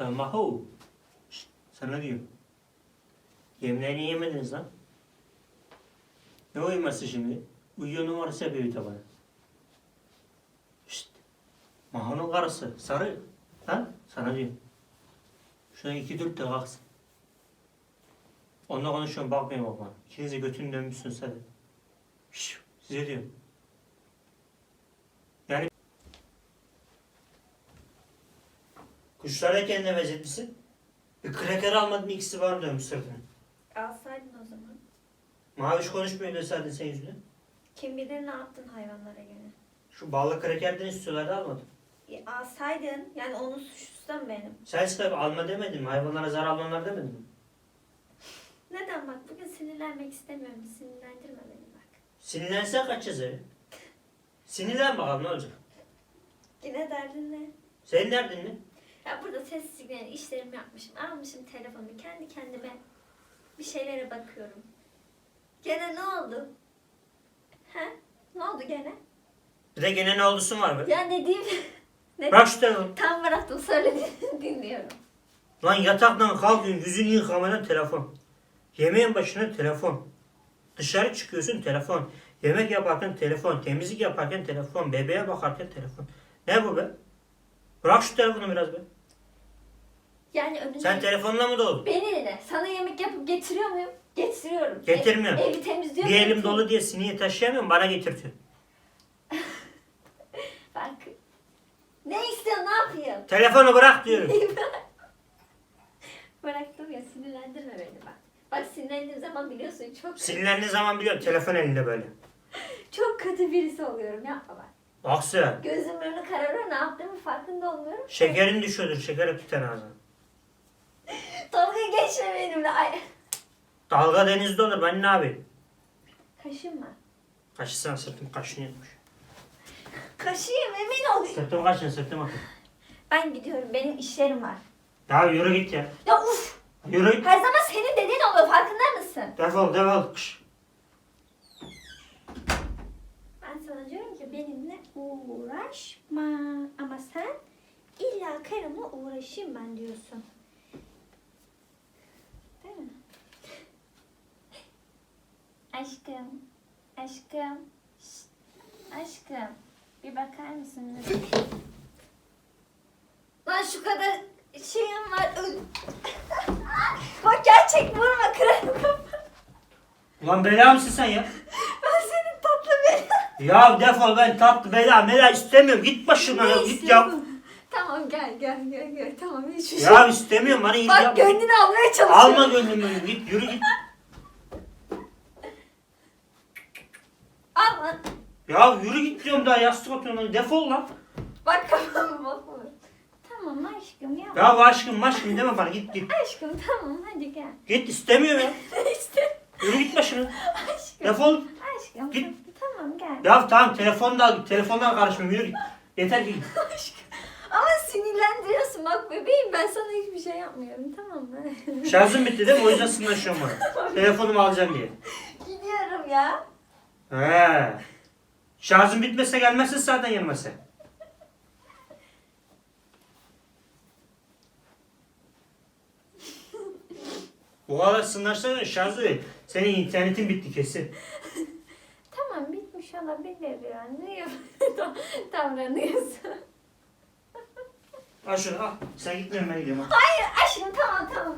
Lan Maho. Şşt, sana diyorum. Yemlerini yemediniz lan. Ne uyuması şimdi? Uyuyor numarası bir bana. Şşt. Maho'nun karısı. Sarı. Lan sana diyorum. Şuna iki dört de kalksın. Konuşuyorum bakmayın bak bana. İkiniz de götünü dönmüşsünüz size diyorum. Yani Kuşlara kendine benzetmişsin. Bir kraker almadın ikisi var dönmüş sırtına. Alsaydın o zaman. Maviş konuşmuyor deseydin sen yüzüne. Kim bilir ne yaptın hayvanlara gene. Şu ballı krakerden istiyorlardı almadım. E, alsaydın yani onun suçlusu da benim. Sen sıkı alma demedin mi? Hayvanlara zarar almanlar demedin mi? Neden bak bugün sinirlenmek istemiyorum. Sinirlendirme beni bak. Sinirlensen kaç yazarı? Sinirlen bakalım ne olacak? Yine derdin ne? Senin derdin ne? Ya burada sessizlik yani işlerimi yapmışım. Almışım telefonumu kendi kendime bir şeylere bakıyorum. Gene ne oldu? He? Ne oldu gene? Bir de gene ne oldusun var be? Ya ne diyeyim? ne Bırak şu telefonu. Tam bıraktım söylediğini dinliyorum. Lan yataktan kalkıyorsun yüzünü yıkamadan telefon. Yemeğin başına telefon. Dışarı çıkıyorsun telefon. Yemek yaparken telefon. Temizlik yaparken telefon. Bebeğe bakarken telefon. Ne bu be? Bırak şu telefonu biraz be. Yani önüne... Sen telefonla mı doldun? Beni dinle. Sana yemek yapıp getiriyor muyum? Getiriyorum. Getirmiyorum. Ev- evi temizliyor Bir elim dolu diye siniye taşıyamıyorum bana getirtiyor. Bak. Ne istiyorsun? Ne yapayım? Telefonu bırak diyorum. Bıraktım ya sinirlendirme beni bak. Bak sinirlendiğim zaman biliyorsun çok Sinirlendiğin zaman biliyorum telefon elinde böyle. çok kötü birisi oluyorum yapma bak. Aksı. Gözümün önü kararıyor ne yaptığımı farkında olmuyorum. Şekerin düşüyordur. Şeker tutan ağzına. Geçme benimle. Ay. Dalga denizde olur. Ben ne yapayım? Kaşım var. Kaşısana sırtım kaşınıyormuş. Kaşıyım emin ol. Sırtım kaşın sırtım akın. Ben gidiyorum benim işlerim var. Ya yürü git ya. Ya uf. Yürü git. Her zaman senin dediğin oluyor farkında mısın? Defol defol. Kış. Ben sana diyorum ki benimle uğraşma. Ama sen illa karımla uğraşayım ben diyorsun. Değil mi? Aşkım, aşkım, şşt, aşkım. Bir bakar mısın? lütfen? Lan şu kadar şeyim var. Bak gerçek vurma kırarım kafanı. Ulan bela mısın sen ya? Ben senin tatlı beni. Ya defol ben tatlı bela mela istemiyorum. Git başımdan ya. Git ya. Tamam gel gel gel gel. Tamam hiçbir şey. Ya istemiyorum bana iyi Bak yapma. gönlünü almaya çalışıyorum. Alma gönlümü. Git yürü git. Al lan. Ya yürü git diyorum daha yastık atıyorum. Defol lan. Bak kafamı. Tamam aşkım ya. Ya aşkım maşkım deme bana git git. Aşkım tamam hadi gel. Git istemiyorum ya. işte Yürü git başına. aşkım. Defol. Aşkım Git. tamam gel. Ya tamam telefonu da al git. Telefondan karışma yürü git. Yeter ki git. Aşkım. Ama sinirlendiriyorsun bak bebeğim ben sana hiçbir şey yapmıyorum tamam mı? Şarjım bitti değil mi? O yüzden sınırlaşıyorum bana. Telefonumu alacağım diye. Gidiyorum ya. He. Şarjım bitmese gelmezsin zaten yanıma sen. Bu kadar sınırlaşsana şarjı. Senin internetin bitti kesin. Tamam bitmiş olabilir ya. Niye böyle davranıyorsun? Al şunu al. Sen gitmiyorum ben gidiyorum. al. Hayır aşkım tamam tamam.